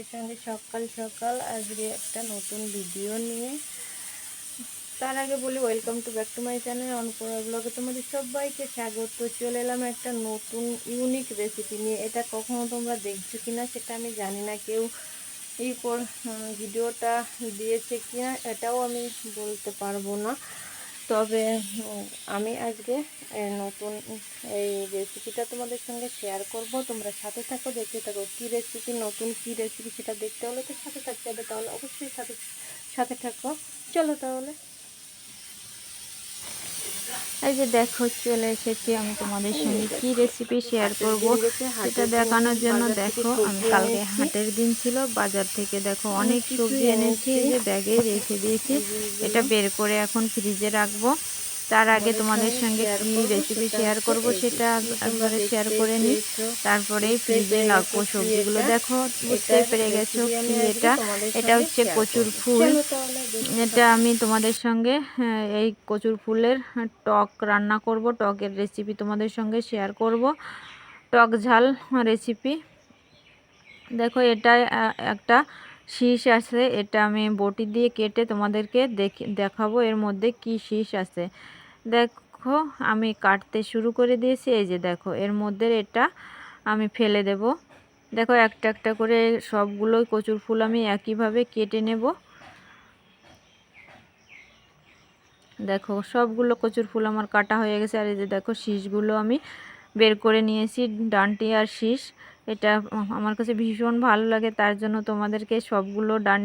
তোমাদের সঙ্গে সকাল সকাল। আজকে একটা নতুন ভিডিও নিয়ে। তার আগে বলি welcome to back to my channel Annapurna ব্লগে তোমাদের সবাইকে স্বাগত। চলে এলাম একটা নতুন ইউনিক রেসিপি নিয়ে। এটা কখনো তোমরা দেখছ কিনা সেটা আমি জানি না। কেউ এই ভিডিওটা দিয়েছে কিনা, এটাও আমি বলতে পারব না। তবে আমি আজকে নতুন, এই রেসিপিটা তোমাদের সঙ্গে শেয়ার করব। তোমরা সাথে থাকো, দেখতে থাকো কী রেসিপি নতুন কী রেসিপি সেটা দেখতে হলে তো সাথে থাকতে হবে, তাহলে অবশ্যই সাথে সাথে থাকো। চলো তাহলে। এই যে দেখো চলে এসেছি আমি তোমাদের সঙ্গে কি রেসিপি শেয়ার করব সেটা দেখানোর জন্য দেখো আমি কালকে হাটের দিন ছিল বাজার থেকে দেখো অনেক সবজি এনেছি এই যে ব্যাগে রেখে দিয়েছি। এটা বের করে এখন ফ্রিজে রাখব। তার আগে তোমাদের সঙ্গে কি রেসিপি শেয়ার করব সেটা একবারে শেয়ার করে নিই। তারপরেই ফ্রিজে রাখব সবজিগুলো দেখো বুঝতে পেরে গেছো কি এটা? এটা হচ্ছে কচুর ফুল। এটা আমি তোমাদের সঙ্গে এই কচুর ফুলের টক রান্না করব, টকের রেসিপি তোমাদের সঙ্গে শেয়ার করব। টক ঝাল রেসিপি দেখো, এটা একটা শীষ আছে, এটা আমি বটি দিয়ে কেটে তোমাদেরকে দেখি, দেখাবো এর মধ্যে কি শীষ আছে। দেখো, আমি কাটতে শুরু করে দিয়েছি। এই যে দেখো, এর মধ্যে এটা আমি ফেলে দেব। দেখো, একটা একটা করে সবগুলোই কচুর ফুল আমি একইভাবে কেটে নেব। দেখো, সবগুলো কচুর ফুল আমার কাটা হয়ে গেছে। আর এই যে দেখো, শীষগুলো আমি বের করে নিয়েছি, ডান্টি আর শীষ। এটা আমার কাছে ভীষণ ভালো লাগে, তার জন্য তোমাদেরকে সবগুলো ডান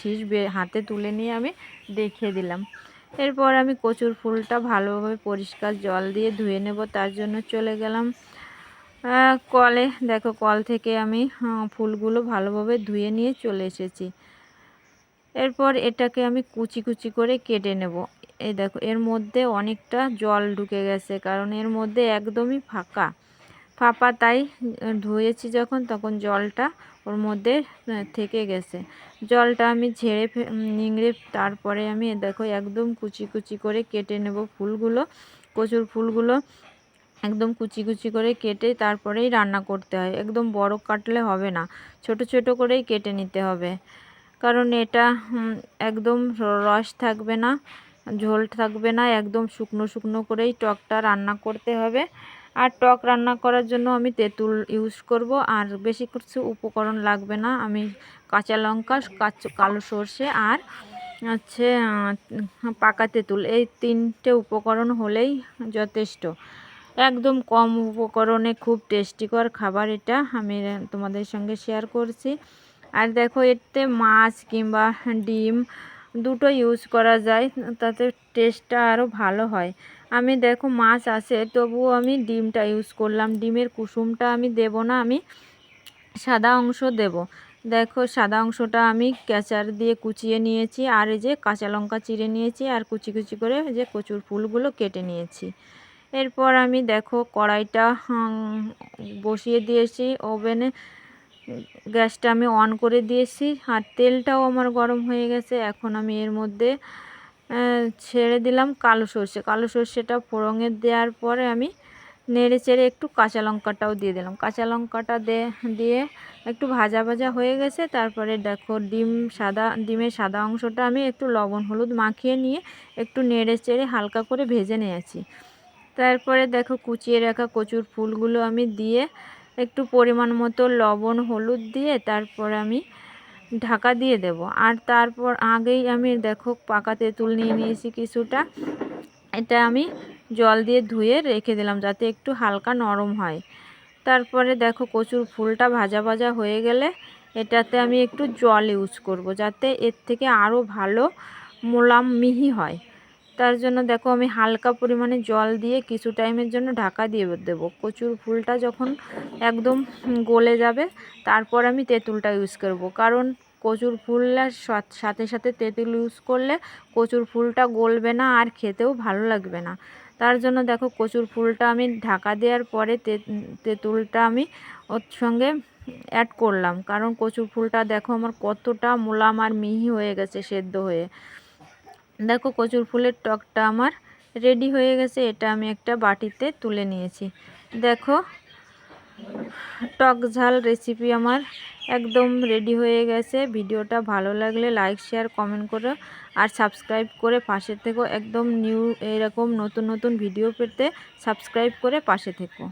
শীষ হাতে তুলে নিয়ে আমি দেখিয়ে দিলাম। এরপর আমি কচুর ফুলটা ভালোভাবে পরিষ্কার জল দিয়ে ধুয়ে নেব, তার জন্য চলে গেলাম কলে। দেখো, কল থেকে আমি ফুলগুলো ভালোভাবে ধুয়ে নিয়ে চলে এসেছি। এরপর এটাকে আমি কুচি কুচি করে কেটে নেব। এই দেখো, এর মধ্যে অনেকটা জল ঢুকে গেছে, কারণ এর মধ্যে একদমই ফাঁকা। ফাঁপা তাই ধুয়েছি যখন, তখন জলটা ওর মধ্যে থেকে গেছে। জলটা আমি ঝেড়ে নিংড়ে তারপরে আমি, দেখো, একদম কুচি কুচি করে কেটে নেব ফুলগুলো। কচুর ফুলগুলো একদম কুচি কুচি করে কেটে তারপরেই রান্না করতে হয়। একদম বড় কাটলে হবে না, ছোট ছোট করেই কেটে নিতে হবে। কারণ এটা একদম রস থাকবে না। ঝোল থাকবে না, একদম শুকনো শুকনো করেই টকটা রান্না করতে হবে। আর টক রান্না করার জন্য আমি তেঁতুল ইউজ করব, আর বেশি কিছু উপকরণ লাগবে না। আমি কাঁচা লঙ্কা কালো সর্ষে আর হচ্ছে পাকা তেঁতুল। এই তিনটে উপকরণ হলেই যথেষ্ট। একদম কম উপকরণে খুব টেস্টিকর খাবার এটা, আমি তোমাদের সঙ্গে শেয়ার করছি। আর দেখো এতে মাছ কিংবা ডিম দুটো ইউজ করা যায়, তাতে টেস্টটা আরও ভালো হয়। আমি দেখো মাছ আছে, তবুও আমি ডিমটা ইউজ করলাম। ডিমের কুসুমটা আমি দেব না, আমি সাদা অংশ দেব। দেখো সাদা অংশটা আমি ক্যাচার দিয়ে কুচিয়ে নিয়েছি, আর এই যে কাঁচা লঙ্কা চিড়ে নিয়েছি, আর কুচি কুচি করে যে কচুর ফুলগুলো কেটে নিয়েছি। এরপর আমি দেখো কড়াইটা বসিয়ে দিয়েছি, ওভেনে গ্যাসটা আমি অন করে দিয়েছি আর তেলটাও আমার গরম হয়ে গেছে। এখন আমি এর মধ্যে ছেড়ে দিলাম কালো সর্ষে। কালো সর্ষেটা ফোড়ঙে দেওয়ার পরে আমি নেড়ে চেড়ে একটু কাঁচা লঙ্কাটাও দিয়ে দিলাম। কাঁচা লঙ্কাটা দিয়ে একটু ভাজা ভাজা হয়ে গেছে। তারপরে দেখো ডিম সাদা, ডিমের সাদা অংশটা আমি একটু লবণ, হলুদ মাখিয়ে নিয়ে একটু নেড়ে চেড়ে হালকা করে ভেজে নিয়েছি। তারপরে দেখো কুচিয়ে রাখা কচুর ফুলগুলো আমি দিয়ে একটু পরিমাণ মতো লবণ, হলুদ দিয়ে তারপর আমি ঢাকা দিয়ে দেব। আর তারপর আগেই আমি দেখো পাকা তেঁতুল নিয়ে নিয়েছি কিছুটা। এটা আমি জল দিয়ে ধুয়ে রেখে দিলাম যাতে একটু হালকা নরম হয়। তারপরে দেখো কচুর ফুলটা ভাজা ভাজা হয়ে গেলে এটাতে আমি একটু জল ইউজ করব যাতে এর থেকে আরও ভালো মোলাম মিহি হয়। তার জন্য দেখো আমি হালকা পরিমাণে জল দিয়ে কিছু টাইমের জন্য ঢাকা দিয়ে দেব। কচুর ফুলটা যখন একদম গলে যাবে, তারপর আমি তেঁতুলটা ইউজ করব। কারণ কচুর ফুলের সাথে সাথে তেঁতুল ইউজ করলে কচুর ফুলটা গলবে না আর খেতেও ভালো লাগবে না। তার জন্য দেখো কচুর ফুলটা আমি ঢাকা দেওয়ার পরে তেঁতুলটা আমি ওর সঙ্গে অ্যাড করলাম। কারণ কচুর ফুলটা দেখো আমার কতটা মোলাম আর মিহি হয়ে গেছে সেদ্ধ হয়ে। দেখো কচুর ফুলের টকটা আমার রেডি হয়ে গেছে, এটা আমি একটা বাটিতে তুলে নিয়েছি। দেখো, টক ঝাল রেসিপি আমার একদম রেডি হয়ে গেছে। ভিডিওটা ভালো লাগলে লাইক শেয়ার কমেন্ট করো আর সাবস্ক্রাইব করে পাশে থেকো। একদম নিউ এরকম নতুন নতুন ভিডিও পেতে সাবস্ক্রাইব করে পাশে থেকো।